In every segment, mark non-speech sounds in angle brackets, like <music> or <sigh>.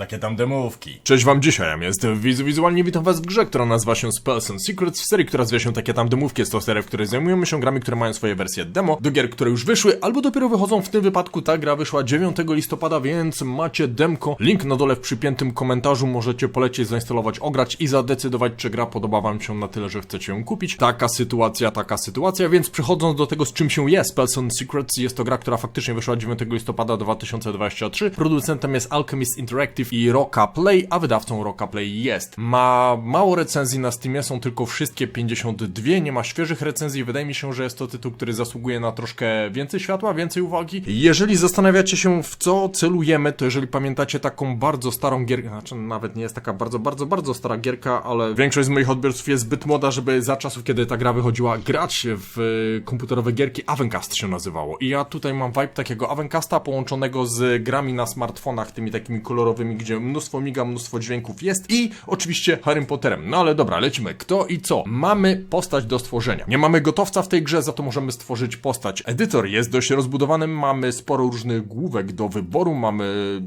Takie tam demówki. Cześć wam dzisiaj, ja jestem Wizu Wizualnie, witam was w grze, która nazywa się Spells and Secrets, w serii, która zwie się Takie tam demówki. Jest to seria, w której zajmujemy się grami, które mają swoje wersje demo, do gier, które już wyszły, albo dopiero wychodzą. W tym wypadku ta gra wyszła 9 listopada, więc macie demko. Link na dole w przypiętym komentarzu, możecie polecieć, zainstalować, ograć i zadecydować, czy gra podoba wam się na tyle, że chcecie ją kupić. Taka sytuacja, taka sytuacja, więc przechodząc do tego, z czym się jest Spells and Secrets, jest to gra, która faktycznie wyszła 9 listopada 2023. Producentem jest Alchemist Interactive i Rocka Play, a wydawcą Rocka Play jest. Ma mało recenzji na Steamie, są tylko wszystkie 52, nie ma świeżych recenzji. Wydaje mi się, że jest to tytuł, który zasługuje na troszkę więcej światła, więcej uwagi. Jeżeli zastanawiacie się, w co celujemy, to jeżeli pamiętacie taką bardzo starą gierkę, znaczy nawet nie jest taka bardzo, bardzo, bardzo stara gierka, ale większość z moich odbiorców jest zbyt młoda, żeby za czasów, kiedy ta gra wychodziła, grać w e, komputerowe gierki. Avencast się nazywało. I ja tutaj mam vibe takiego Avencasta połączonego z grami na smartfonach, tymi takimi kolorowymi, gdzie mnóstwo miga, mnóstwo dźwięków jest i oczywiście Harry Potterem. No ale dobra, lecimy. Kto i co? Mamy postać do stworzenia. Nie mamy gotowca w tej grze, za to możemy stworzyć postać. Edytor jest dość rozbudowany, mamy sporo różnych główek do wyboru, mamy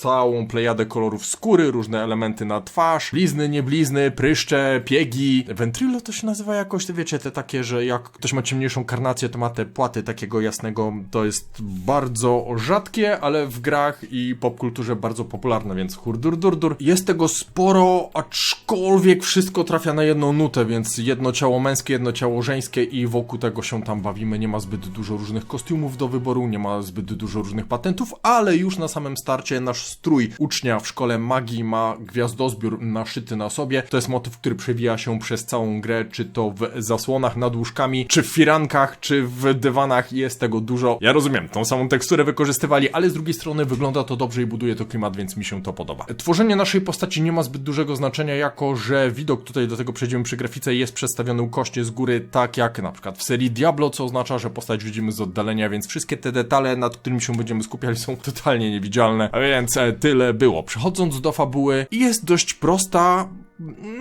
całą plejadę kolorów skóry, różne elementy na twarz, blizny, nieblizny, pryszcze, piegi. Ventrilo to się nazywa jakoś, to wiecie, te takie, że jak ktoś ma ciemniejszą karnację, to ma te płaty takiego jasnego. To jest bardzo rzadkie, ale w grach i popkulturze bardzo popularne, więc hurdur durdur. Jest tego sporo, aczkolwiek wszystko trafia na jedną nutę, więc jedno ciało męskie, jedno ciało żeńskie i wokół tego się tam bawimy. Nie ma zbyt dużo różnych kostiumów do wyboru, nie ma zbyt dużo różnych patentów, ale już na samym starcie nasz strój ucznia w szkole magii ma gwiazdozbiór naszyty na sobie. To jest motyw, który przewija się przez całą grę, czy to w zasłonach nad łóżkami, czy w firankach, czy w dywanach. Jest tego dużo. Ja rozumiem, tą samą teksturę wykorzystywali, ale z drugiej strony wygląda to dobrze i buduje to klimat, więc mi się to podoba. Tworzenie naszej postaci nie ma zbyt dużego znaczenia, jako że widok tutaj do tego przejdziemy przy grafice jest przedstawiony ukośnie z góry, tak jak na przykład w serii Diablo, co oznacza, że postać widzimy z oddalenia, więc wszystkie te detale, nad którymi się będziemy skupiali, są <laughs> totalnie niewidzialne. A więc tyle było. Przechodząc do fabuły, jest dość prosta.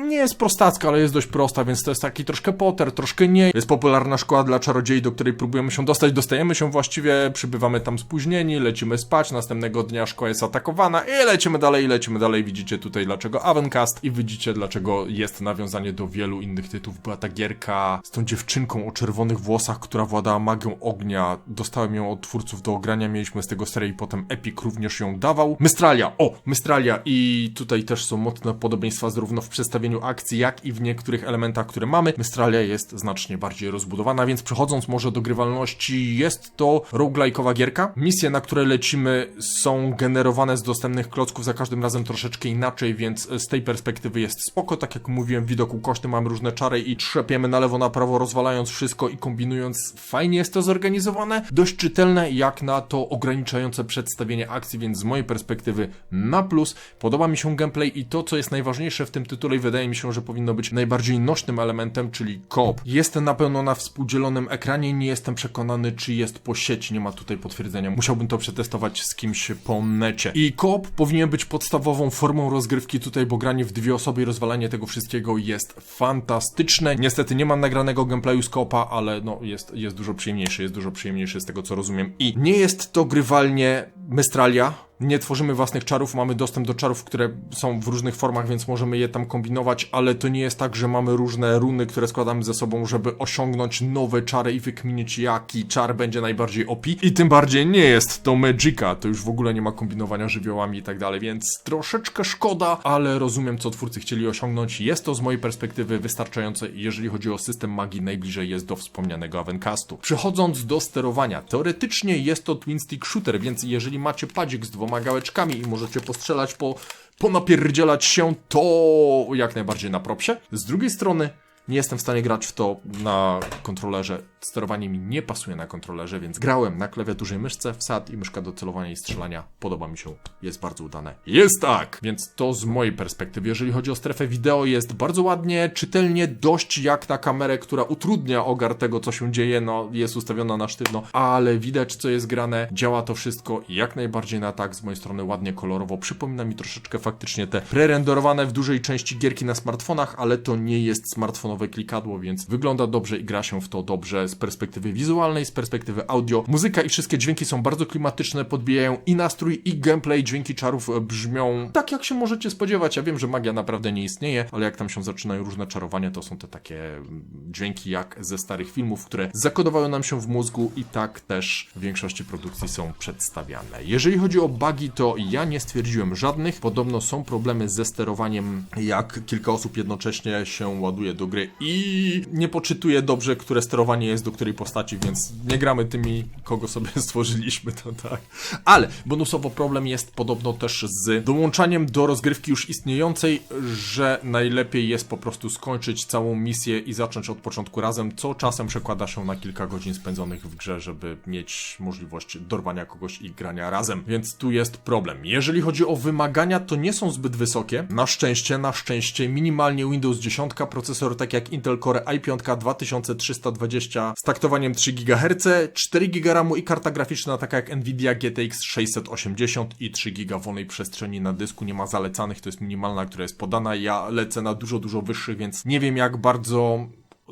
Nie jest prostacka, ale jest dość prosta, więc to jest taki troszkę Potter, troszkę nie. Jest popularna szkoła dla czarodziei, do której próbujemy się dostać, dostajemy się właściwie, przybywamy tam spóźnieni, lecimy spać, następnego dnia szkoła jest atakowana i lecimy dalej, lecimy dalej. Widzicie tutaj dlaczego Avencast i widzicie dlaczego jest nawiązanie do wielu innych tytułów. Była ta gierka z tą dziewczynką o czerwonych włosach, która władała magią ognia. Dostałem ją od twórców do ogrania, mieliśmy z tego serię i potem Epic również ją dawał. Mystralia, o, Mystralia i tutaj też są mocne podobieństwa zarówno w przedstawieniu akcji, jak i w niektórych elementach, które mamy. Mystralia jest znacznie bardziej rozbudowana, więc przechodząc może do grywalności, jest to roguelike'owa gierka. Misje, na które lecimy są generowane z dostępnych klocków za każdym razem troszeczkę inaczej, więc z tej perspektywy jest spoko. Tak jak mówiłem, widok ukośny, mamy różne czary i trzepiemy na lewo, na prawo, rozwalając wszystko i kombinując. Fajnie jest to zorganizowane, dość czytelne jak na to ograniczające przedstawienie akcji, więc z mojej perspektywy na plus. Podoba mi się gameplay i to, co jest najważniejsze w tym tytule i wydaje mi się, że powinno być najbardziej nośnym elementem, czyli koop. Jestem na pewno na współdzielonym ekranie, nie jestem przekonany, czy jest po sieci, nie ma tutaj potwierdzenia. Musiałbym to przetestować z kimś po necie. I koop powinien być podstawową formą rozgrywki tutaj, bo granie w dwie osoby i rozwalanie tego wszystkiego jest fantastyczne. Niestety nie mam nagranego gameplayu z koopa, ale no jest, jest dużo przyjemniejszy, jest dużo przyjemniejszy z tego co rozumiem. I nie jest to grywalnie Mystralia, nie tworzymy własnych czarów, mamy dostęp do czarów, które są w różnych formach, więc możemy je tam kombinować, ale to nie jest tak, że mamy różne runy, które składamy ze sobą, żeby osiągnąć nowe czary i wykminić jaki czar będzie najbardziej OP. I tym bardziej nie jest to Magica, to już w ogóle nie ma kombinowania żywiołami i tak dalej, więc troszeczkę szkoda, ale rozumiem co twórcy chcieli osiągnąć. Jest to z mojej perspektywy wystarczające, jeżeli chodzi o system magii, najbliżej jest do wspomnianego Avencastu. Przechodząc do sterowania, teoretycznie jest to twin stick shooter, więc jeżeli macie padzik z dwoma gałeczkami i możecie postrzelać po, ponapierdzielać się, to jak najbardziej na propsie. Z drugiej strony nie jestem w stanie grać w to na kontrolerze. Sterowanie mi nie pasuje na kontrolerze, więc grałem na klawiaturze i myszce, wsad i myszka do celowania i strzelania. Podoba mi się, jest bardzo udane. Jest tak! Więc to z mojej perspektywy. Jeżeli chodzi o strefę wideo, jest bardzo ładnie, czytelnie, dość jak na kamerę, która utrudnia ogar tego, co się dzieje. No, jest ustawiona na sztywno, ale widać, co jest grane. Działa to wszystko jak najbardziej na tak, z mojej strony ładnie kolorowo. Przypomina mi troszeczkę faktycznie te prerenderowane w dużej części gierki na smartfonach, ale to nie jest smartfonowa nowe klikadło, więc wygląda dobrze i gra się w to dobrze z perspektywy wizualnej, z perspektywy audio. Muzyka i wszystkie dźwięki są bardzo klimatyczne, podbijają i nastrój, i gameplay. Dźwięki czarów e, brzmią tak, jak się możecie spodziewać. Ja wiem, że magia naprawdę nie istnieje, ale jak tam się zaczynają różne czarowania, to są te takie mm, dźwięki jak ze starych filmów, które zakodowały nam się w mózgu i tak też w większości produkcji są przedstawiane. Jeżeli chodzi o bugi, to ja nie stwierdziłem żadnych. Podobno są problemy ze sterowaniem, jak kilka osób jednocześnie się ładuje do gry i nie poczytuje dobrze, które sterowanie jest do której postaci, więc nie gramy tymi, kogo sobie <laughs> stworzyliśmy, to tak. Ale bonusowo problem jest podobno też z dołączaniem do rozgrywki już istniejącej, że najlepiej jest po prostu skończyć całą misję i zacząć od początku razem, co czasem przekłada się na kilka godzin spędzonych w grze, żeby mieć możliwość dorwania kogoś i grania razem. Więc tu jest problem. Jeżeli chodzi o wymagania, to nie są zbyt wysokie. Na szczęście, na szczęście, minimalnie Windows 10, procesor tak jak Intel Core i5 2320 z taktowaniem 3 GHz, 4 GB RAMu i karta graficzna taka jak Nvidia GTX 680 i 3 GB wolnej przestrzeni na dysku. Nie ma zalecanych, to jest minimalna, która jest podana. Ja lecę na dużo, dużo wyższych, więc nie wiem jak bardzo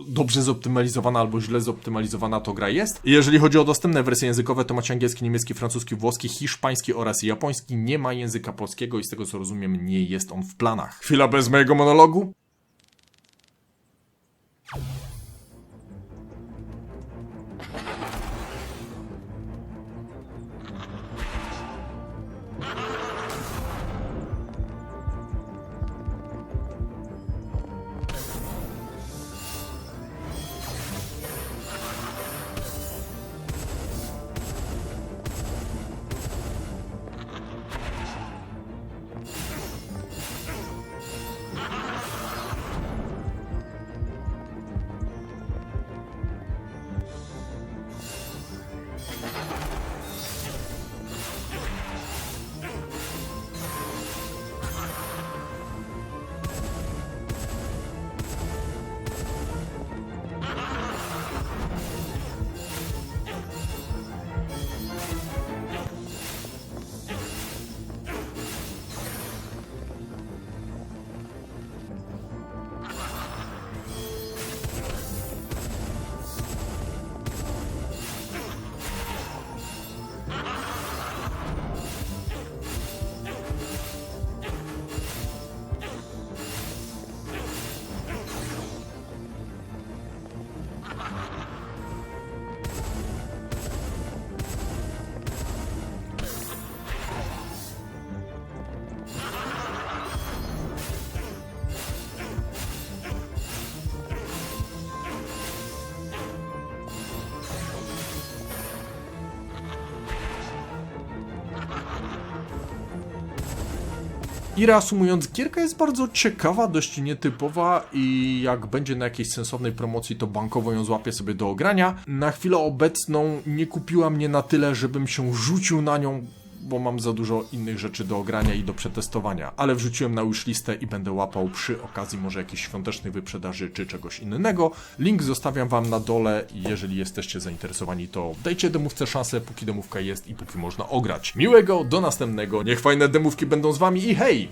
dobrze zoptymalizowana albo źle zoptymalizowana to gra jest. Jeżeli chodzi o dostępne wersje językowe, to macie angielski, niemiecki, francuski, włoski, hiszpański oraz japoński. Nie ma języka polskiego i z tego co rozumiem nie jest on w planach. Chwila bez mojego monologu. I reasumując, gierka jest bardzo ciekawa, dość nietypowa i jak będzie na jakiejś sensownej promocji, to bankowo ją złapię sobie do ogrania. Na chwilę obecną nie kupiła mnie na tyle, żebym się rzucił na nią, bo mam za dużo innych rzeczy do ogrania i do przetestowania, ale wrzuciłem na wishlistę i będę łapał przy okazji może jakiejś świątecznej wyprzedaży czy czegoś innego. Link zostawiam wam na dole jeżeli jesteście zainteresowani, to dajcie demówce szansę, póki demówka jest i póki można ograć. Miłego, do następnego, niech fajne demówki będą z wami i hej!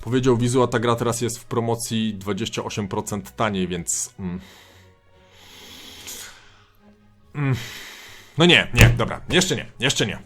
Powiedział Wizu, a ta gra teraz jest w promocji 28% taniej, więc... Mm. Mm. No nie, nie, dobra, jeszcze nie, jeszcze nie.